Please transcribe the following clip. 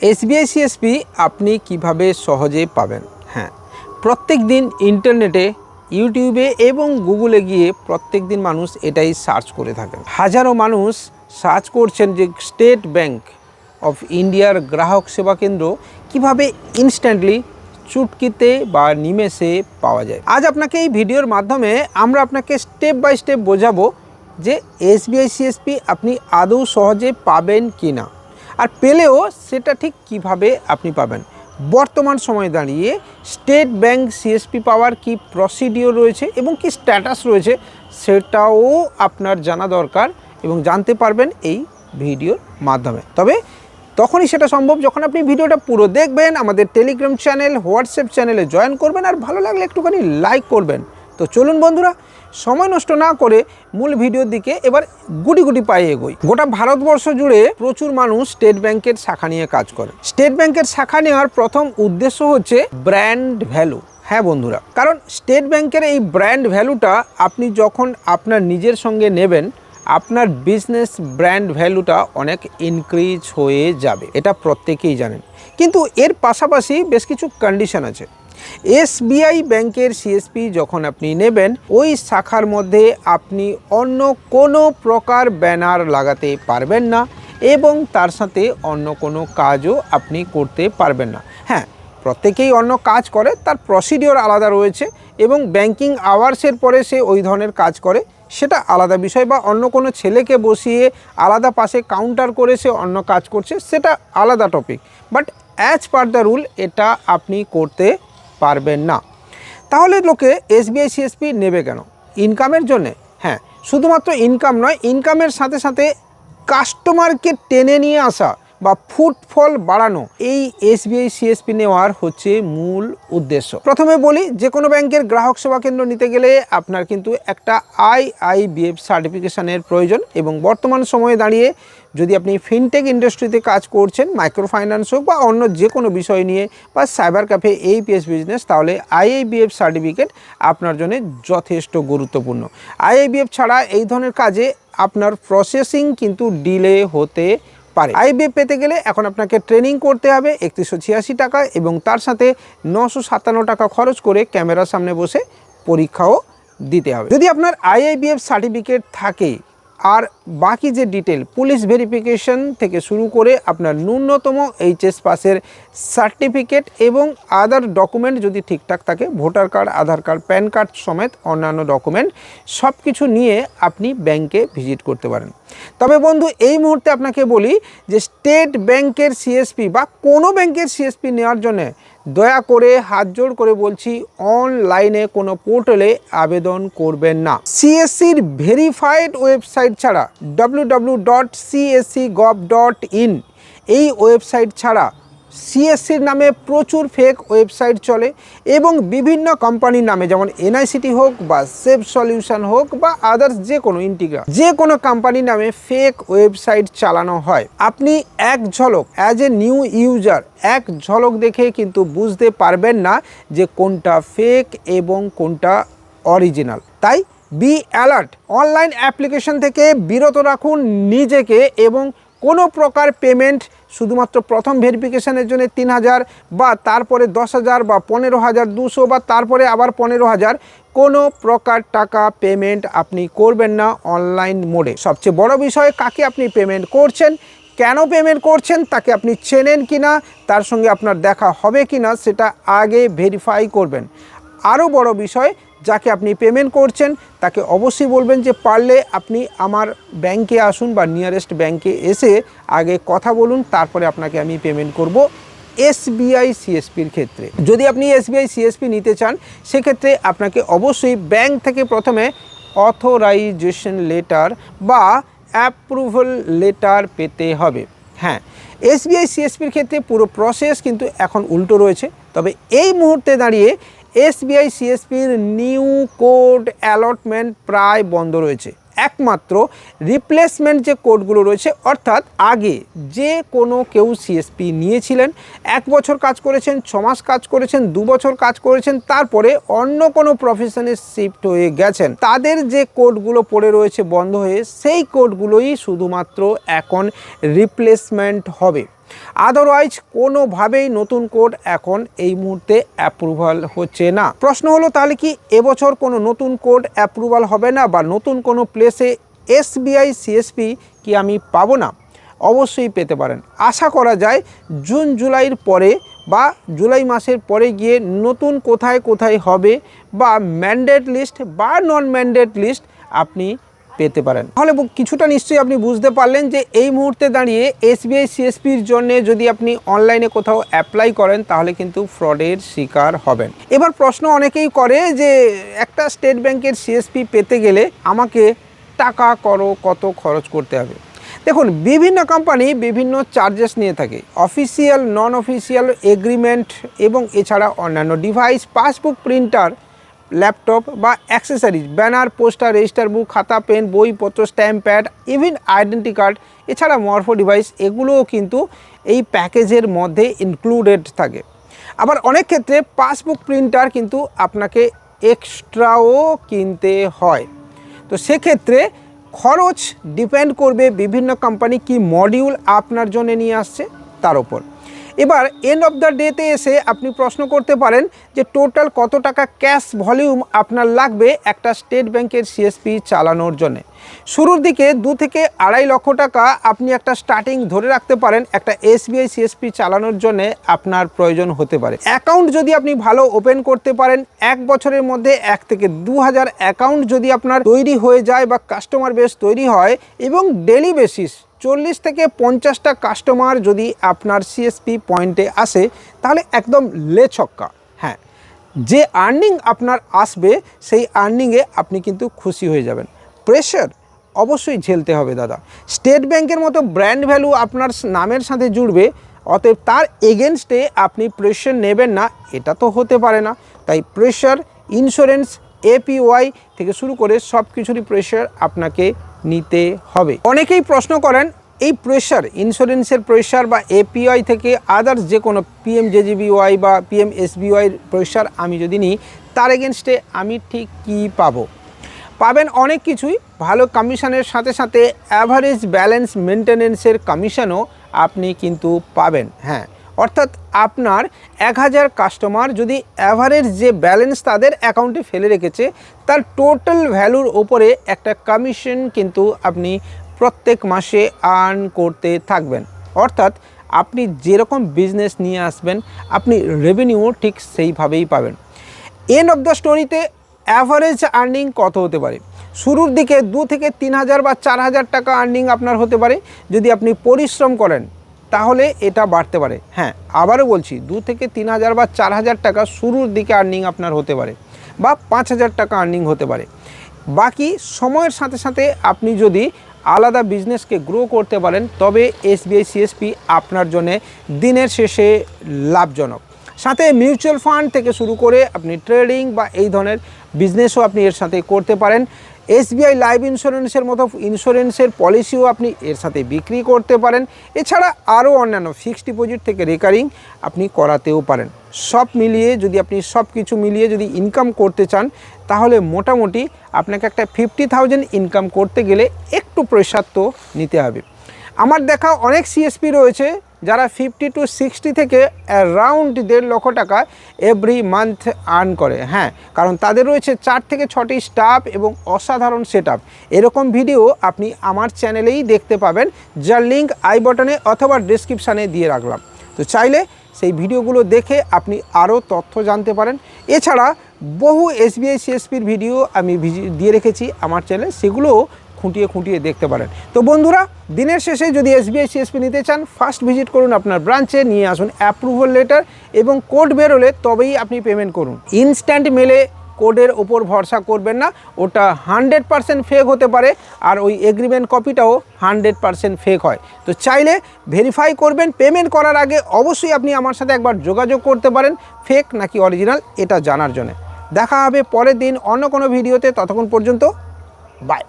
SBI CSP আপনি কীভাবে সহজে পাবেন? হ্যাঁ প্রত্যেক দিন ইন্টারনেটে, ইউটিউবে এবং গুগলে গিয়ে প্রত্যেক দিন মানুষ এটাই সার্চ করে থাকেন। হাজারো মানুষ সার্চ করছেন যে স্টেট ব্যাংক অফ ইন্ডিয়ার গ্রাহক সেবা কেন্দ্র কীভাবে ইনস্ট্যান্টলি চুটকিতে বা নিমেষে পাওয়া যায়। আজ আপনাকে এই ভিডিওর মাধ্যমে আমরা আপনাকে স্টেপ বাই স্টেপ বোঝাবো যে এসবিআই সিএসপি আপনি আদৌ সহজে পাবেন কি না আর পেলেও সেটা ঠিক কীভাবে আপনি পাবেন? বর্তমান সময়ে দাঁড়িয়ে স্টেট ব্যাংক সিএসপি পাওয়ার কি প্রসিডিওর রয়েছে এবং কি স্ট্যাটাস রয়েছে সেটাও আপনার জানা দরকার এবং জানতে পারবেন এই ভিডিওর মাধ্যমে। তবে তখনই সেটা সম্ভব যখন আপনি ভিডিওটা পুরো দেখবেন, আমাদের টেলিগ্রাম চ্যানেল হোয়াটসঅ্যাপ চ্যানেলে জয়েন করবেন আর ভালো লাগলে একটুখানি লাইক করবেন। তো চলুন বন্ধুরা সময় নষ্ট না করে মূল ভিডিওর দিকে এবার গুটি গুটি পায়ে এগোই। গোটা ভারতবর্ষ জুড়ে প্রচুর মানুষ স্টেট ব্যাংকের শাখা নিয়ে কাজ করে। স্টেট ব্যাংকের শাখা নেওয়ার প্রথম উদ্দেশ্য হচ্ছে ব্র্যান্ড ভ্যালু। হ্যাঁ বন্ধুরা, কারণ স্টেট ব্যাংকের এই ব্র্যান্ড ভ্যালুটা আপনি যখন আপনার নিজের সঙ্গে নেবেন, আপনার বিজনেস ব্র্যান্ড ভ্যালুটা অনেক ইনক্রিজ হয়ে যাবে, এটা প্রত্যেকেই জানেন। কিন্তু এর পাশাপাশি বেশ কিছু কন্ডিশন আছে। এসবিআই ব্যাংকের সিএসপি যখন আপনি নেবেন, ওই শাখার মধ্যে আপনি অন্য কোনো প্রকার ব্যানার লাগাতে পারবেন না এবং তার সাথে অন্য কোনো কাজও আপনি করতে পারবেন না। হ্যাঁ প্রত্যেকেই অন্য কাজ করে, তার প্রসিডিওর আলাদা রয়েছে এবং ব্যাংকিং আওয়ার্সের পরে সে ওই ধরনের কাজ করে। সেটা আলাদা বিষয় বা অন্য কোনো ছেলেকে বসিয়ে আলাদা পাশে কাউন্টার করে সে অন্য কাজ করছে, সেটা আলাদা topic but as per the rule এটা আপনি করতে পারবেন না। তাহলে লোকে এসবিআই সিএসপি নেবে কেন? ইনকামের জন্যে। হ্যাঁ শুধুমাত্র ইনকাম নয় ইনকামের সাথে সাথে কাস্টমারকে টেনে নিয়ে আসা। বা ফুটফল বাড়ানো, এই এসবিআই, সিএসপি নেওয়ার হচ্ছে মূল উদ্দেশ্য। প্রথমে বলি, যে কোনো ব্যাংকের গ্রাহক সেবা কেন্দ্র নিতে গেলে আপনার কিন্তু একটা আইআইবিএফ সার্টিফিকেশনের প্রয়োজন এবং বর্তমান সময়ে দাঁড়িয়ে যদি আপনি ফিনটেক ইন্ডাস্ট্রিতে কাজ করছেন মাইক্রো ফাইন্যান্স হোক বা অন্য যে কোনো বিষয় নিয়ে বা সাইবার ক্যাফে এইপিএস বিজনেস, তাহলে আইআইবিএফ সার্টিফিকেট আপনার জন্য যথেষ্ট গুরুত্বপূর্ণ। আইআইবিএফ ছাড়া এই ধরনের কাজে আপনার প্রসেসিং কিন্তু ডিলে হতে পারে। আইবিএফ পেতে গেলে এখন আপনাকে ট্রেনিং করতে হবে একত্রিশশো ছিয়াশি টাকা এবং তার সাথে নশো সাতান্ন টাকা খরচ করে ক্যামেরার সামনে বসে পরীক্ষাও দিতে হবে। যদি আপনার আইআইবিএফ সার্টিফিকেট থাকে আর বাকি যে ডিটেল পুলিশ ভেরিফিকেশন থেকে শুরু করে আপনার ন্যূনতম এইচএস পাসের সার্টিফিকেট এবং আদার ডকুমেন্ট যদি ঠিকঠাক থাকে voter card Aadhaar card PAN card সমেত অন্যান্য ডকুমেন্ট সব কিছু নিয়ে আপনি ব্যাংকে ভিজিট করতে পারেন। তবে বন্ধু, এই মুহূর্তে আপনাকে বলি যে স্টেট ব্যাংকের সিএসপি বা কোনো ব্যাংকের সিএসপি নেওয়ার জন্য দয়া করে হাত জোড় করে বলছি, অনলাইনে কোনো পোর্টালে আবেদন করবেন না। সিএসসির ভেরিফাইড ওয়েবসাইট ছাড়া W dot gov dot in এই ওয়েবসাইট ছাড়া সিএসসির নামে প্রচুর ফেক ওয়েবসাইট চলে এবং বিভিন্ন কোম্পানির নামে, যেমন এনআইসিটি হোক বা সেভ সলিউশন হোক বা আদার্স যে কোনো ইন্টিগ্রা যে কোনো কোম্পানির নামে ফেক ওয়েবসাইট চালানো হয়। আপনি এক ঝলক অ্যাজ এ নিউ ইউজার এক ঝলক দেখে কিন্তু বুঝতে পারবেন না যে কোনটা ফেক এবং কোনটা অরিজিনাল তাই বি অ্যালার্ট অনলাইন অ্যাপ্লিকেশন থেকে বিরত রাখুন নিজেকে এবং কোনো প্রকার পেমেন্ট শুধুমাত্র প্রথম ভেরিফিকেশনের জন্য তিন হাজার বা তারপরে দশ হাজার বা পনেরো হাজার দুশো বা তারপরে আবার পনেরো হাজার কোনো প্রকার টাকা পেমেন্ট আপনি করবেন না অনলাইন মোডে সবচেয়ে বড় বিষয়, কাকে আপনি পেমেন্ট করছেন, কেন পেমেন্ট করছেন, তাকে আপনি চেনেন কি না তার সঙ্গে আপনার দেখা হবে কি না সেটা আগে ভেরিফাই করবেন। আরও বড় বিষয় যাকে আপনি পেমেন্ট করছেন, তাকে অবশ্যই বলবেন যে, পারলে আপনি আমার ব্যাংকে আসুন বা নিয়ারেস্ট ব্যাংকে এসে আগে কথা বলুন, তারপরে আপনাকে আমি পেমেন্ট করব এসবিআই সিএসপির ক্ষেত্রে। যদি আপনি এসবিআই সিএসপি নিতে চান, সেক্ষেত্রে আপনাকে অবশ্যই ব্যাংক থেকে প্রথমে অথরাইজেশন লেটার বা অ্যাপ্রুভাল লেটার পেতে হবে। হ্যাঁ এসবিআই, সিএসপির ক্ষেত্রে পুরো প্রসেস কিন্তু এখন উল্টো রয়েছে। তবে এই মুহূর্তে দাঁড়িয়ে এসবিআই, সিএসপির নিউ কোড অ্যালটমেন্ট প্রায় বন্ধ রয়েছে। একমাত্র রিপ্লেসমেন্ট যে কোডগুলো রয়েছে, অর্থাৎ আগে যে কোনো কেউ সিএসপি নিয়েছিলেন, এক বছর কাজ করেছেন, ছ মাস কাজ করেছেন, দু বছর কাজ করেছেন, তারপরে অন্য কোনো প্রফেশনে শিফট হয়ে গেছেন। তাদের যে কোডগুলো পড়ে রয়েছে বন্ধ হয়ে, সেই কোডগুলোই শুধুমাত্র এখন রিপ্লেসমেন্ট হবে। আদারওয়াইজ কোনোভাবেই নতুন কোড এখন এই মুহূর্তে অ্যাপ্রুভাল হচ্ছে না। প্রশ্ন হলো, তাহলে কি এবছর কোনো নতুন কোড অ্যাপ্রুভাল হবে না বা নতুন কোনো প্লেসে এসবিআই সিএসপি কি আমি পাবো না? অবশ্যই পেতে পারেন। আশা করা যায়, জুন, জুলাইয়ের পরে বা জুলাই মাসের পরে গিয়ে নতুন কোথায় কোথায় হবে বা ম্যান্ডেট লিস্ট বা নন ম্যান্ডেট লিস্ট আপনি পেতে পারেন। তাহলে কিছুটা নিশ্চয়ই আপনি বুঝতে পারলেন যে এই মুহূর্তে দাঁড়িয়ে এসবিআই, সিএসপির জন্য যদি আপনি অনলাইনে কোথাও অ্যাপ্লাই করেন, তাহলে কিন্তু ফ্রডের শিকার হবেন। এবার প্রশ্ন অনেকেই করে যে, একটা স্টেট ব্যাংকের সিএসপি পেতে গেলে আমাকে টাকা করো, কত খরচ করতে হবে? দেখুন, বিভিন্ন কোম্পানি বিভিন্ন চার্জেস নিয়ে থাকে। অফিসিয়াল নন অফিসিয়াল এগ্রিমেন্ট এবং এছাড়া অন্যান্য ডিভাইস, পাসবুক, প্রিন্টার ল্যাপটপ বা accessories, banner, poster, register book, খাতা, পেন বইপত্র stamp pad even identity card এছাড়া মরফো ডিভাইস, এগুলোও কিন্তু এই প্যাকেজের মধ্যে ইনক্লুডেড থাকে। আবার অনেক ক্ষেত্রে পাসবুক প্রিন্টার কিন্তু আপনাকে এক্সট্রাও কিনতে হয়। তো সেক্ষেত্রে খরচ ডিপেন্ড করবে বিভিন্ন কোম্পানি কি মডিউল আপনার জন্য নিয়ে আসছে, তার উপর। এবার এন্ড অফ দ্য ডেতে এসে আপনি প্রশ্ন করতে পারেন যে টোটাল কত টাকা ক্যাশ ভলিউম আপনার লাগবে একটা স্টেট ব্যাংকের সিএসপি চালানোর জন্য। শুরুর দিকে দু থেকে আড়াই লক্ষ টাকা আপনি একটা স্টার্টিং ধরে রাখতে পারেন একটা এসবিআই সিএসপি চালানোর জন্য আপনার প্রয়োজন হতে পারে। অ্যাকাউন্ট যদি আপনি ভালো ওপেন করতে পারেন, এক বছরের মধ্যে এক থেকে দু হাজার অ্যাকাউন্ট যদি আপনার তৈরি হয়ে যায় বা কাস্টমার বেস তৈরি হয় এবং ডেলি বেসিস চল্লিশ থেকে পঞ্চাশটা কাস্টমার যদি আপনার সিএসপি পয়েন্টে আসে, তাহলে একদম লে ছক্কা হ্যাঁ যে আর্নিং আপনার আসবে, সেই আর্নিংয়ে আপনি কিন্তু খুশি হয়ে যাবেন। প্রেশার অবশ্যই ঝেলতে হবে দাদা। স্টেট ব্যাংকের মতো ব্র্যান্ড ভ্যালু আপনার নামের সাথে জুড়বে, অতএব তার এগেনস্টে আপনি প্রেশার নেবেন না, এটা তো হতে পারে না। তাই প্রেশার ইন্স্যুরেন্স এপিওয়াই থেকে শুরু করে সব কিছুরই প্রেশার আপনাকে নিতে হবে। অনেকেই প্রশ্ন করেন, এই প্রেশার ইন্স্যুরেন্সের প্রেশার বা এপিআই থেকে আদার্স যে কোনো পিএম জেজিবিওয়াই বা পিএম এসবিওয়াইয়ের প্রেশার আমি যদি নিই, তার এগেনস্টে আমি ঠিক কী পাবো? পাবেন অনেক কিছুই, ভালো কমিশনের সাথে সাথে অ্যাভারেজ ব্যালেন্স মেনটেনেন্সের কমিশনও আপনি কিন্তু পাবেন। হ্যাঁ অর্থাৎ আপনার এক হাজার কাস্টমার যদি অ্যাভারেজ যে ব্যালেন্স তাদের অ্যাকাউন্টে ফেলে রেখেছে, তার টোটাল ভ্যালুর ওপরে একটা কমিশন কিন্তু আপনি প্রত্যেক মাসে আর্ন করতে থাকবেন। অর্থাৎ আপনি যেরকম বিজনেস নিয়ে আসবেন, আপনি রেভিনিউ ঠিক সেইভাবেই পাবেন। এন্ড অফ দ্য স্টোরিতে অ্যাভারেজ আর্নিং কত হতে পারে? শুরুর দিকে দু থেকে তিন হাজার বা চার হাজার টাকা আর্নিং আপনার হতে পারে। যদি আপনি পরিশ্রম করেন তাহলে এটা বাড়তে পারে। হ্যাঁ আবারও বলছি, দু থেকে তিন হাজার বা চার হাজার টাকা শুরুর দিকে আর্নিং আপনার হতে পারে বা পাঁচ হাজার টাকা আর্নিং হতে পারে। বাকি সময়ের সাথে সাথে আপনি যদি আলাদা বিজনেসকে গ্রো করতে পারেন, তবে এসবিআই সিএসপি আপনার জন্য দিনের শেষে লাভজনক। সাথে মিউচুয়াল ফান্ড থেকে শুরু করে আপনি ট্রেডিং বা এই ধরনের বিজনেসও আপনি এর সাথে করতে পারেন। এসবিআই লাইফ ইন্স্যুরেন্সের মতো ইন্স্যুরেন্সের পলিসিও আপনি এর সাথে বিক্রি করতে পারেন। এছাড়া আরও অন্যান্য ফিক্সড ডিপোজিট থেকে রেকারিং আপনি করাতেও পারেন। সব মিলিয়ে যদি আপনি সব কিছু মিলিয়ে যদি ইনকাম করতে চান, তাহলে মোটামুটি আপনাকে একটা ফিফটি থাউজেন্ড ইনকাম করতে গেলে একটু প্রেশার তো নিতে হবে। আমার দেখা অনেক সিএসপি রয়েছে যারা ফিফটি টু সিক্সটি থেকে অ্যারাউন্ড দেড় লক্ষ টাকা এভরি মান্থ আর্ন করে হ্যাঁ? কারণ তাদের রয়েছে চার থেকে ছটি স্টাফ এবং অসাধারণ সেট এরকম ভিডিও আপনি আমার চ্যানেলেই দেখতে পাবেন, যার লিঙ্ক আই বটনে অথবা ডিসক্রিপশানে দিয়ে রাখলাম। তো চাইলে সেই ভিডিওগুলো দেখে আপনি আরও তথ্য জানতে পারেন। এছাড়া বহু এসবিআই সিএসপির ভিডিও আমি দিয়ে রেখেছি আমার চ্যানেলে সেগুলোও খুঁটিয়ে খুঁটিয়ে দেখতে পারেন। তো বন্ধুরা, দিনের শেষে যদি এসবিআই সিএসপি নিতে চান ফার্স্ট ভিজিট করুন আপনার ব্রাঞ্চে নিয়ে আসুন অ্যাপ্রুভাল লেটার এবং কোড বেরোলে তবেই আপনি পেমেন্ট করুন। ইনস্ট্যান্ট মেলে কোডের ওপর ভরসা করবেন না, ওটা হান্ড্রেড পারসেন্ট ফেক হতে পারে আর ওই এগ্রিমেন্ট কপিটাও হান্ড্রেড পারসেন্ট ফেক হয়। তো চাইলে ভেরিফাই করবেন পেমেন্ট করার আগে অবশ্যই আপনি আমার সাথে একবার যোগাযোগ করতে পারেন ফেক নাকি অরিজিনাল এটা জানার জন্য। দেখা হবে পরের দিন অন্য কোনো ভিডিওতে ততক্ষণ পর্যন্ত বাই